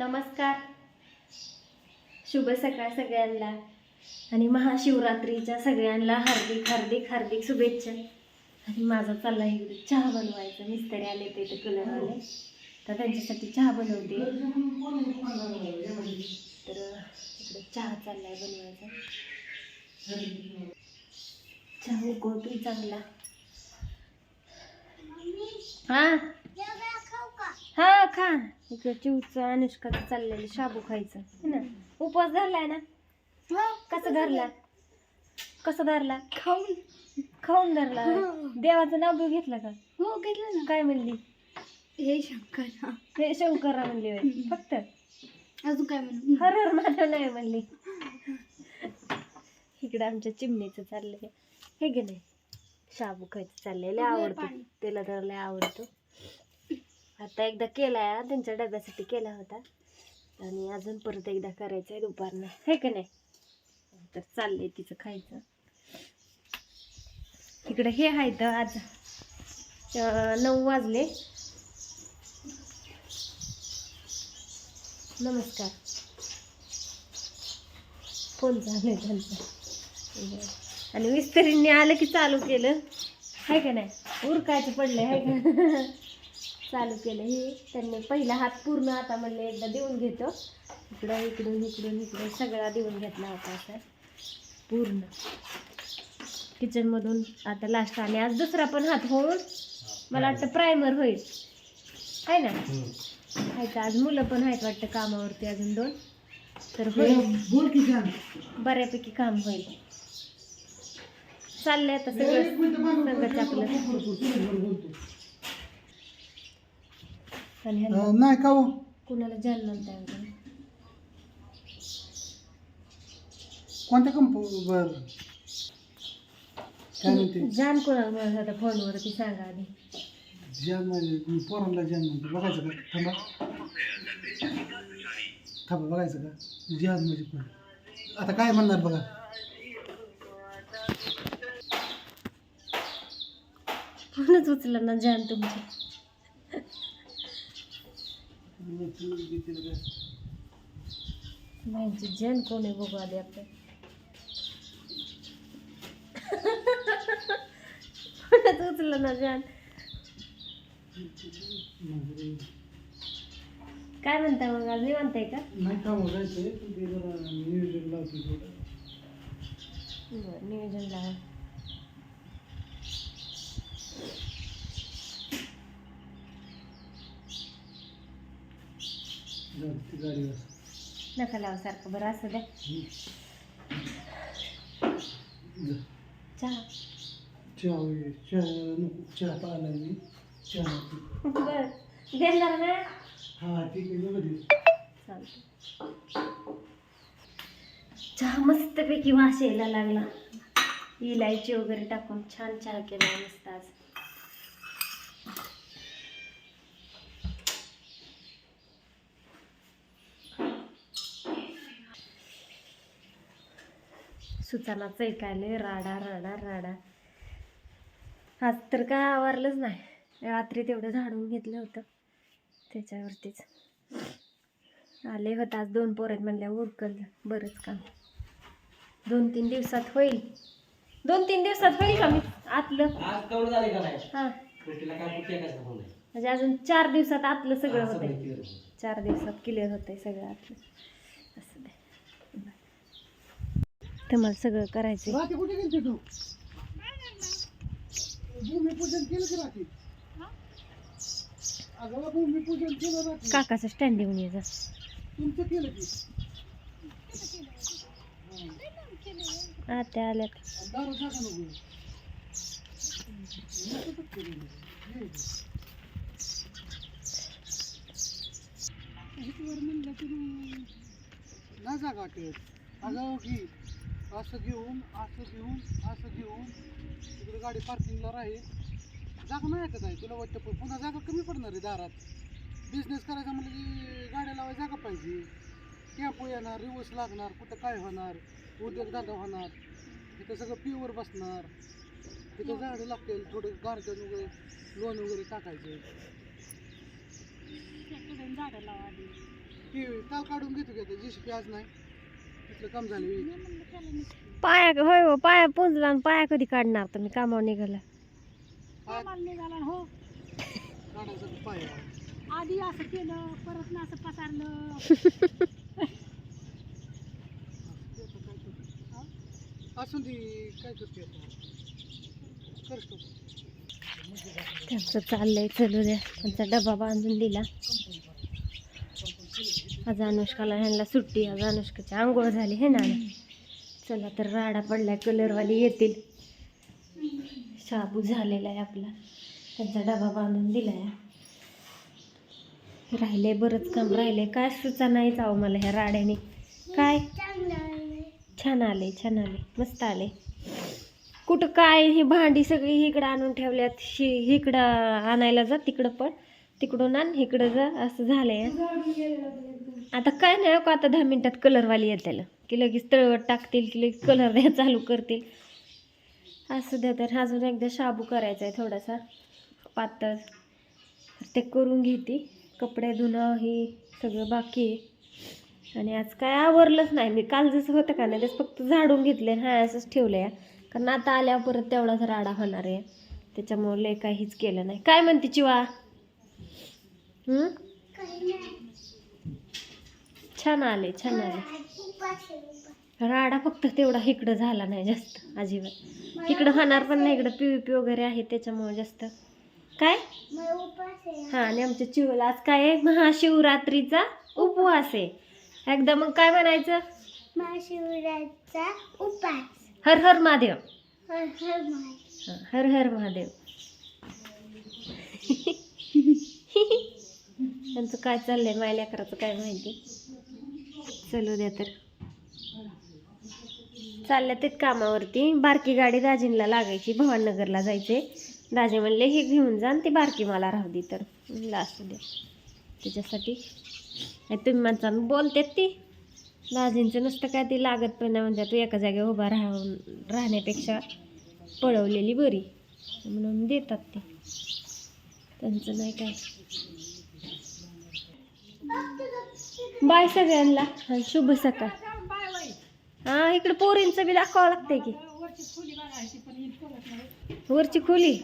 नमस्कार. शुभ सकाळ सगळ्यांना. आणि महाशिवरात्रीच्या सगळ्यांना हार्दिक हार्दिक हार्दिक शुभेच्छा. आणि माझा चालला इकडे चहा बनवायचा. मिस्त्री आले ते इथे कलरवाले. तर त्यांच्यासाठी चहा बनवते. तर इकडे चहा चाललाय बनवायचा. चहा उकळतोय चांगला. हा? हा खा. इकडे चिवचं अनुष्काचं चाललेलं शाबू खायचं. है ना? उपवास धरलाय ना? कसं धरला? कसं धरला? खाऊन. खाऊन धरला. देवाचं नाव बी घेतलं का? हो घेतलं ना. काय म्हणली? हे शंकर. हे. शंकरा म्हणली. फक्त? अजून काय म्हणू? हर हर महादेव नाही म्हणली. इकडं आमच्या चिमणीचं चाललंय. हे गे नाही शाबू खायचं चाललंय. लय आवडतो. पाणी. त्याला तर लय आवडतो. आता एकदा केला आहे त्यांच्या डब्यासाठी केला होता. आणि अजून परत एकदा करायचं आहे दुपारनं. हे का नाही? तर चाललंय तिचं खायचं. इकडे हे आहे तर आज नऊ वाजले. नमस्कार. फोन चालू त्यांचा. आणि मिस्त्रींनी आलं की चालू केलं. आहे का नाही? उरकायचं पडलं आहे का? चालू केलं हे. त्यांनी पहिला हात पूर्ण आता म्हणले एकदा देऊन घेतो. इकडं इकडून इकडून इकडून सगळा देऊन घेतला होता असा. पूर्ण. किचनमधून आता लास्ट आणि आज दुसरा पण हात होऊन मला वाटतं प्रायमर होईल. आहे ना? आहेत आज मुलं पण आहेत वाटतं कामावरती अजून दोन. तर होईल. बऱ्यापैकी काम होईल. चाललंय आता सगळं संगत आपलं ह्यांना नाही का हो? कुणाला वगैरे कोणत्या कंपनी बर. काय म्हणते? जान कोणाला म्हणत होता फोनवरती सांगा आधी. म्हणजे पोरांना ज्यान म्हणते. बघायचं का? थांबा. थांबा बघायचं का? ज्यान म्हणजे कोण? आता काय म्हणणार बघा? फोनच उचलं ना जान तुमची माझी जन कोण आहे बघू आधी आपण उचलं ना जान? काय म्हणताय मग? आज निवांताय का? नाही ते. जरा नियोजन लावते थोडं. बरं, नियोजन लावा. नका लावा सारखं. बरं असं द्या चहा. चहा होय. चहा पाहिला मी चहा बर देणार ना? हा ठीक आहे बघा चालतं चहा मस्तपैकी वास यायला लागला. इलायची वगैरे टाकून छान चहा केला मस्त आज. सुचानाचं ऐकायला राडा राडा राडा. आज तर काय आवरलंच नाही. रात्री तेवढं झाडून घेतलं होतं त्याच्यावरतीच. आले होत आज दोन पोरत म्हणल्या उरकल बरंच काम. दोन तीन दिवसात होईल. दोन तीन दिवसात होईल का मी? आतलं. हा. म्हणजे अजून चार दिवसात आतलं सगळं होतं. चार दिवसात क्लिअर होतंय सगळं आतलं असं दे तुम्हाला सगळं करायचं रात्री कुठे गेलते तू भूमिपूजन केलं की रात्री अगं भूमिपूजन केलं रात्री काकाचं स्टँड येऊन ये जा तुमचं केलं की आता आल्यात दारू टाका नको नकोच केलं. ये. इथवर म्हणलं की मग नाही जागा वाटत अगं की असं घेऊन असं घेऊन असं घेऊन तिकडे गाडी पार्किंगला राहील. जागा नाही ऐकत आहे तुला वाटतं पण पुन्हा जागा कमी पडणार आहे दारात. बिझनेस करायचा म्हणलं की गाड्या लावायला जागा पाहिजे. टेम्पो येणार रिवर्स लागणार कुठं काय होणार उद्योगधंदा होणार तिथं सगळं प्युअर बसणार. तिथं झाडं लागतील थोडं गार्डन वगैरे लोन वगैरे टाकायचं. झाडं लावा काल काढून घेतो की आता जेसीपी आज नाही तिथलं काम झालं वेळी. पाया होय हो पाया पुंजला आणि पाया कधी काढणार तुम्ही कामावर निघाला पाय निघाला हो. आधी असं केलं परत ना असं पसारलं? असून ती काय करते आता करतो त्यांचं चाललंय चलू द्या त्यांचा डबा बांधून दिला आज अनुष्काला ह्यांना सुट्टी आज अनुष्काची आंघोळ झाली हे ना? चला तर राडा पडलाय कलरवाली येतील. शाबू झालेला आहे आपला. त्यांचा डबा बांधून आहे राहिले बरंच काम राहिले काय सुचा नाहीच आहो मला ह्या राड्याने. काय? छान आले छान आले मस्त आले कुठं काय ही भांडी सगळी इकडं आणून ठेवल्यात. शी इकडं आणायला जा तिकडं पण. तिकडून आण इकडं जा. असं झालंय. आता काय नाही का आता दहा मिनटात कलरवाली येतील की लगेच तळवट टाकतील की लगेच कलर द्या चालू करतील. असं द्या तर अजून एकदा शाबू करायचा आहे थोडासा पातळ. ते करून घेते. कपडे धुणं हे सगळं बाकी आहे. आणि आज काय आवरलंच नाही. मी काल जसं होतं का नाही तेच फक्त झाडून घेतले हा असंच ठेवलं आहे कारण आता आल्यावर परत तेवढाच राडा होणार आहे. त्याच्यामुळे काहीच केलं नाही. काय म्हणते चिवा? हम्म? छान आले छान आले. राडा फक्त तेवढा इकडं झाला नाही जास्त अजिबात. इकडं होणार पण नाही इकडं पी वगैरे आहे त्याच्यामुळे जास्त. काय? हा आणि आमच्या चिवला आज काय आहे? महाशिवरात्रीचा उपवास आहे. एकदा मग काय म्हणायचं? महाशिवराचा उपास हर हर महादेव. हर हर महादेव. हर हर महादेव. त्यांचं काय चाललंय? माझ्या लेकराचं काय माहिती? चलू द्या तर. चालल्या तेच कामावरती. बारकी गाडी दाजींला लागायची भवाननगरला जायचे दाजी म्हणले हे घेऊन जा ती बारकी मला राहू दे तर. म्हणलं असू द्या. त्याच्यासाठी. तुम्ही माणसा बोलतेत ती. दाजींचं नुसतं काय ती लागत पण नाही म्हणजे तू एका जागेवर उभा राहून राहण्यापेक्षा पळवलेली बरी. म्हणून देतात ते. त्यांचं नाही काय. बाय सगळ्यांना. शुभ सकाळ. हा इकडे पोरींचं बी दाखवावं लागतंय की. वरची खोली?